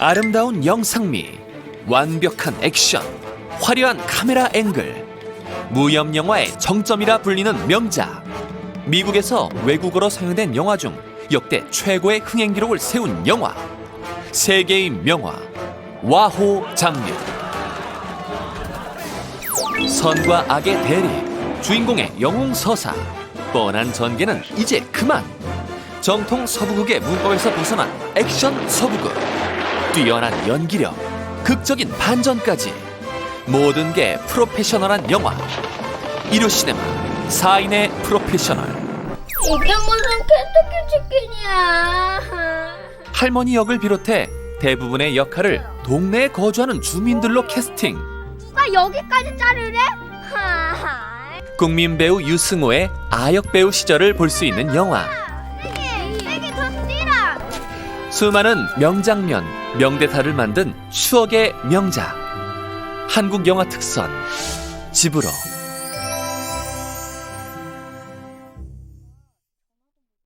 아름다운 영상미, 완벽한 액션, 화려한 카메라 앵글, 무협 영화의 정점이라 불리는 명작. 미국에서 외국어로 상영된 영화 중 역대 최고의 흥행 기록을 세운 영화. 세계의 명화 와호 장면. 선과 악의 대립, 주인공의 영웅 서사, 뻔한 전개는 이제 그만. 정통 서부극의 문법에서 벗어난 액션 서부극, 뛰어난 연기력, 극적인 반전까지 모든 게 프로페셔널한 영화. 이루 시네마 4인의 프로페셔널. 이게 무슨 켄터키 치킨이야? 할머니 역을 비롯해 대부분의 역할을 동네에 거주하는 주민들로 캐스팅. 나 여기까지 자르래? 국민 배우 유승호의 아역 배우 시절을 볼 수 있는 영화. 수많은 명장면, 명대사를 만든 추억의 명작. 한국 영화 특선. 집으로